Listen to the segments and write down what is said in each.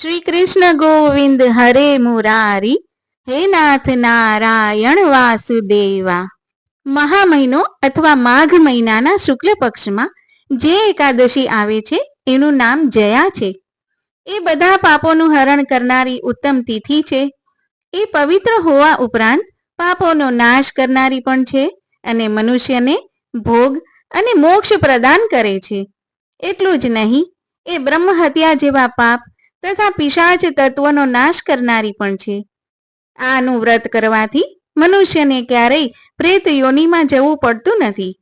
શ્રી કૃષ્ણ ગોવિંદ હરે મુરારી, હે નાથ નારાયણ વાસુદેવા. મહા મહિનો અથવા માઘ મહિનાના શુક્લ પક્ષમાં જે એકાદશી આવે છે, એનું નામ જયા છે. એ બધા પાપોનું હરણ કરનારી ઉત્તમ તિથિ છે. એ પવિત્ર હોવા ઉપરાંત પાપોનો નાશ કરનારી પણ છે અને મનુષ્યને ભોગ અને મોક્ષ પ્રદાન કરે છે. એટલું જ નહીં, એ બ્રહ્મ હત્યા જેવા પાપ તથા પિશાચ તત્વનો નાશ કરનારી પણ છે. આનું વ્રત કરવાથી મનુષ્યને ક્યારેય પ્રેત યોનિમાં જવું પડતું નથી.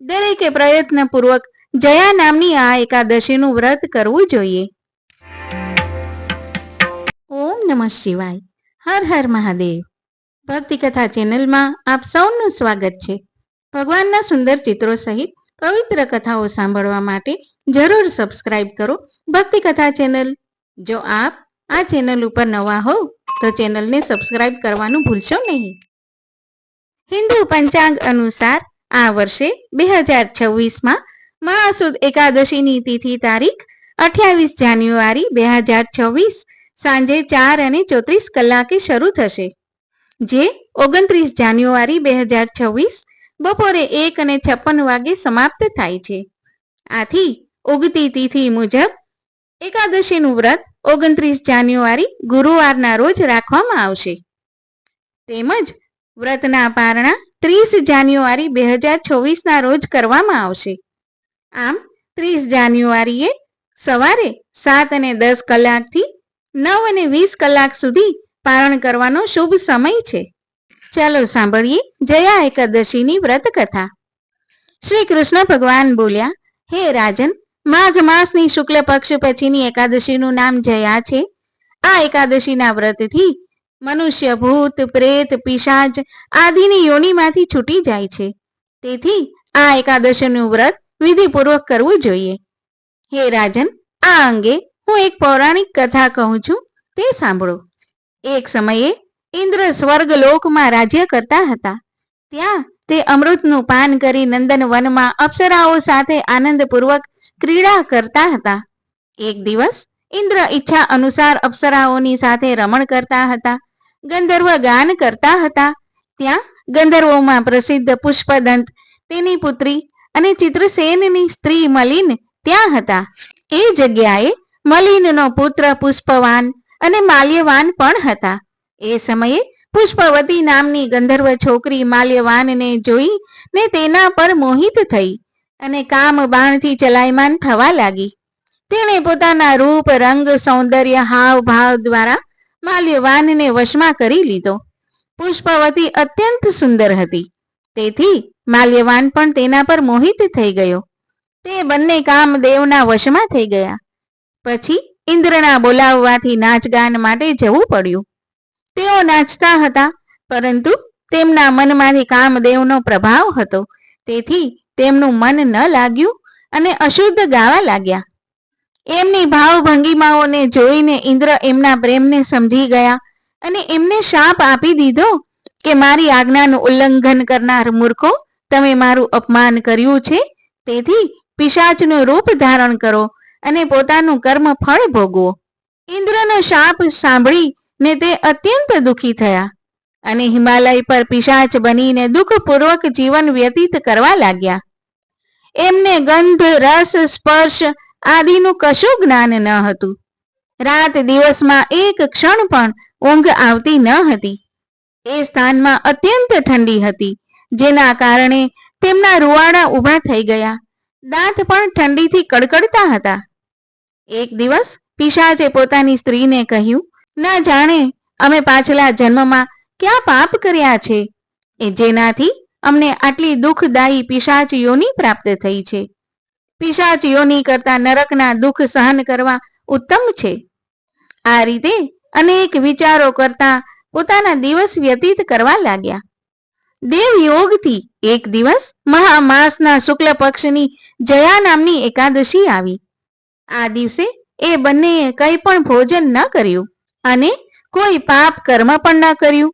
દરેકે પ્રયત્નપૂર્વક જયા નામની આ એકાદશીનું વ્રત કરવું જોઈએ. ઓમ નમઃ શિવાય. હર હર મહાદેવ. ભક્તિ કથા ચેનલમાં આપ સૌનું સ્વાગત છે. ભગવાનના સુંદર ચિત્રો સહિત પવિત્ર કથાઓ સાંભળવા માટે જરૂર સબસ્ક્રાઇબ કરો ભક્તિ કથા ચેનલ જો આપ આ ચેનલ ઉપર નવા હોવ તો ચેનલને સબસ્ક્રાઇબ કરવાનું ભૂલશો નહીં. હિન્દુ પંચાંગ અનુસાર આ વર્ષે બે હજાર છવ્વીસમાં મહાસુદ એકાદશીની તિથિ તારીખ અઠ્યાવીસ જાન્યુઆરી બે હજાર છવ્વીસ સાંજે ચાર અને ચોત્રીસ કલાકે શરૂ થશે, જે ઓગણત્રીસ જાન્યુઆરી બે હજાર છવ્વીસ બપોરે એક અને છપ્પન વાગે સમાપ્ત થાય છે. આથી ઉગતી તિથિ મુજબ એકાદશીનું વ્રત ઓગણત્રીસ જાન્યુઆરી ગુરુવારના રોજ રાખવામાં આવશે. તેમજ વ્રતના પારણા ત્રીસ જાન્યુઆરી બે હજાર છવ્વીસના રોજ કરવામાં આવશે. આમ, ત્રીસ જાન્યુઆરીએ સવારે સાત અને દસ કલાકથી નવ અને વીસ કલાક સુધી પારણ કરવાનો શુભ સમય છે. ચાલો સાંભળીએ જયા એકાદશીની વ્રત કથા શ્રી કૃષ્ણ ભગવાન બોલ્યા, હે રાજન માઘ માસની શુક્લ પક્ષ પછીની એકાદશીનું નામ જયા છે. આ એકાદશીના વ્રતથી મનુષ્ય ભૂત, પ્રેત, પિશાચ આદિની યોનિમાંથી છૂટી જાય છે. તેથી આ એકાદશીનું વ્રત વિધિપૂર્વક કરવું જોઈએ. હે રાજન, આ અંગે હું એક પૌરાણિક કથા કહું છું, તે સાંભળો. એક સમયે ઇન્દ્ર સ્વર્ગ લોકમાં રાજ્ય કરતા હતા. ત્યાં તે અમૃતનું પાન કરી નંદન વનમાં અપ્સરાઓ સાથે આનંદપૂર્વક ક્રીડા કરતા હતા. એક દિવસ ઇન્દ્ર ઈચ્છા અનુસાર અપ્સરાઓની સાથે રમણ કરતા હતા. ગંધર્વ ગાન કરતા હતા. ત્યાં ગંધર્વોમાં પ્રસિદ્ધ પુષ્પદંત, તેની પુત્રી અને ચિત્રસેનની સ્ત્રી મલિન ત્યાં હતા. એ જગ્યાએ મલિનનો પુત્ર પુષ્પવાન અને માલ્યવાન પણ હતા. એ સમયે પુષ્પવતી નામની ગંધર્વ છોકરી માલ્યવાનને જોઈ ને તેના પર મોહિત થઈ. અને કામ બાણથી ચલાયમાન થવા લાગી. તેણે પોતાના રૂપ, રંગ, સૌંદર્ય હાવ ભાવ દ્વારા માલ્યવાનને વશમાં કરી લીધો. પુષ્પવતી અત્યંત સુંદર હતી. તેથી માલ્યવાન પણ તેના પર મોહિત થઈ ગયો. તે બંને કામદેવના વશમાં થઈ ગયા. પછી ઇન્દ્રના બોલાવવાથી નાચગાન માટે જવું પડ્યું. તેઓ નાચતા હતા, પરંતુ તેમના મનમાંથી કામદેવનો પ્રભાવ હતો. તેથી તેમનું મન ન લાગ્યું અને અશુદ્ધ ગાવા લાગ્યા. એમની ભાવભંગીમાઓને જોઈને ઇન્દ્ર એમના પ્રેમને સમજી ગયા અને એમને શાપ આપી દીધો કે મારી આજ્ઞાનું ઉલ્લંઘન કરનાર મૂર્ખો, તમે મારું અપમાન કર્યું છે, તેથી પિશાચનું રૂપ ધારણ કરો અને પોતાનું કર્મ ફળ ભોગવો. ઇન્દ્રનો શાપ સાંભળી ને તે અત્યંત દુઃખી થયા. અને હિમાલય પર પિશાચ બનીને દુઃખપૂર્વક જીવન વ્યતીત કરવા લાગ્યા. એમને ગંધ, રસ, સ્પર્શ આદિનું કશું જ્ઞાન ન હતું. રાત દિવસમાં એક ક્ષણ પણ ઊંઘ આવતી ન હતી. એ સ્થાનમાં અત્યંત ઠંડી હતી, જેના કારણે તેમના રૂવાડા ઊભા થઈ ગયા. દાંત પણ ઠંડીથી કડકડતા હતા. એક દિવસ પિશાચે પોતાની સ્ત્રીને કહ્યું, ના જાણે, અમે પાછલા જન્મમાં ક્યાં પાપ કર્યા છે? એ જેનાથી અમને આટલી દુઃખદાયી પિશાચ યોની પ્રાપ્ત થઈ છે. પિશાચ યોની કરતા નરકના દુઃખ સહન કરવા ઉત્તમ છે. આ રીતે અનેક વિચારો કરતા પોતાના દિવસ વ્યતીત કરવા લાગ્યા. દેવ યોગથી એક દિવસ મહામાસના શુક્લ પક્ષની જયા નામની એકાદશી આવી. આ દિવસે એ બંનેએ કંઈ પણ ભોજન ન કર્યું અને કોઈ પાપ કર્મ પણ ન કર્યું.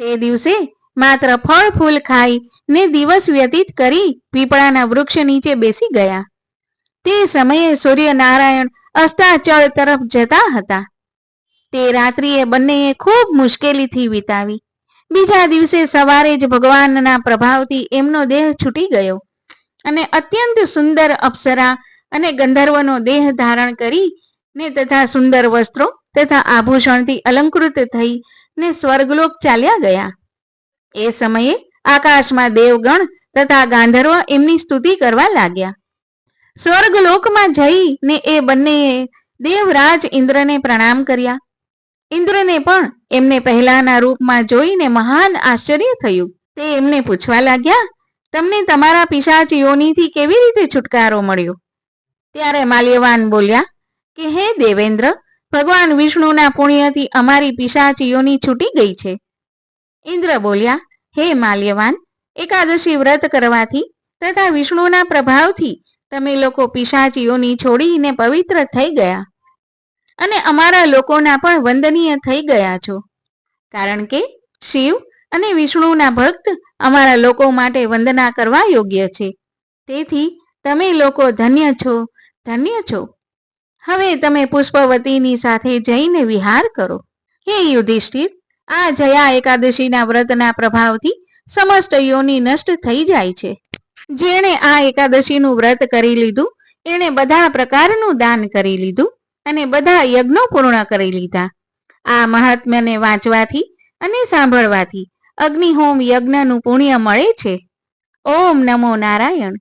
તે દિવસે માત્ર ફળ, ફૂલ ખાઈ ને દિવસ વ્યતીત કરી પીપળાના વૃક્ષ નીચે બેસી ગયા. તે સમયે સૂર્યનારાયણ અસ્તાચળ તરફ જતા હતા. તે રાત્રિએ બંનેએ ખૂબ મુશ્કેલીથી વિતાવી. બીજા દિવસે સવારે જ ભગવાનના પ્રભાવથી એમનો દેહ છૂટી ગયો અને અત્યંત સુંદર અપ્સરા અને ગંધર્વનો દેહ ધારણ કરી ને તથા સુંદર વસ્ત્રો તથા આભૂષણથી અલંકૃત થઈ ને સ્વર્ગલોક ચાલ્યા ગયા. એ સમયે આકાશમાં દેવગણ તથા ગાંધર્વ એમની સ્તુતિ કરવા લાગ્યા. સ્વર્ગલોકમાં જઈને એ બંને દેવરાજ ઇન્દ્રને પ્રણામ કર્યા. ઇન્દ્રને પણ એમને પહેલાના રૂપમાં જોઈને મહાન આશ્ચર્ય થયું. તે એમને પૂછવા લાગ્યા, તમને તમારા પિશાચ યોનિથી કેવી રીતે છુટકારો મળ્યો? ત્યારે માલ્યવાન બોલ્યા, કે હે દેવેન્દ્ર ભગવાન વિષ્ણુના પુણ્યથી અમારી પિશાચીઓની છૂટી ગઈ છે. ઇન્દ્ર બોલ્યા, હે માલ્યવાન, એકાદશી વ્રત કરવાથી તથા વિષ્ણુના પ્રભાવથી તમે લોકો પિશાચીઓની છોડીને પવિત્ર થઈ ગયા અને અમારા લોકોના પણ વંદનીય થઈ ગયા છો. કારણ કે શિવ અને વિષ્ણુના ભક્ત અમારા લોકો માટે વંદના કરવા યોગ્ય છે. તેથી તમે લોકો ધન્ય છો ધન્ય છો. હવે તમે પુષ્પવતીની સાથે જઈને વિહાર કરો. હે યુધિષ્ઠિર, આ જયા એકાદશીના વ્રતના પ્રભાવથી સમસ્ત યોની નષ્ટ થઈ જાય છે. જેણે આ એકાદશીનું વ્રત કરી લીધું, એણે બધા પ્રકારનું દાન કરી લીધું અને બધા યજ્ઞો પૂર્ણ કરી લીધા. આ મહાત્મ્યને વાંચવાથી અને સાંભળવાથી અગ્નિહોમ યજ્ઞનું પુણ્ય મળે છે. ઓમ નમો નારાયણ.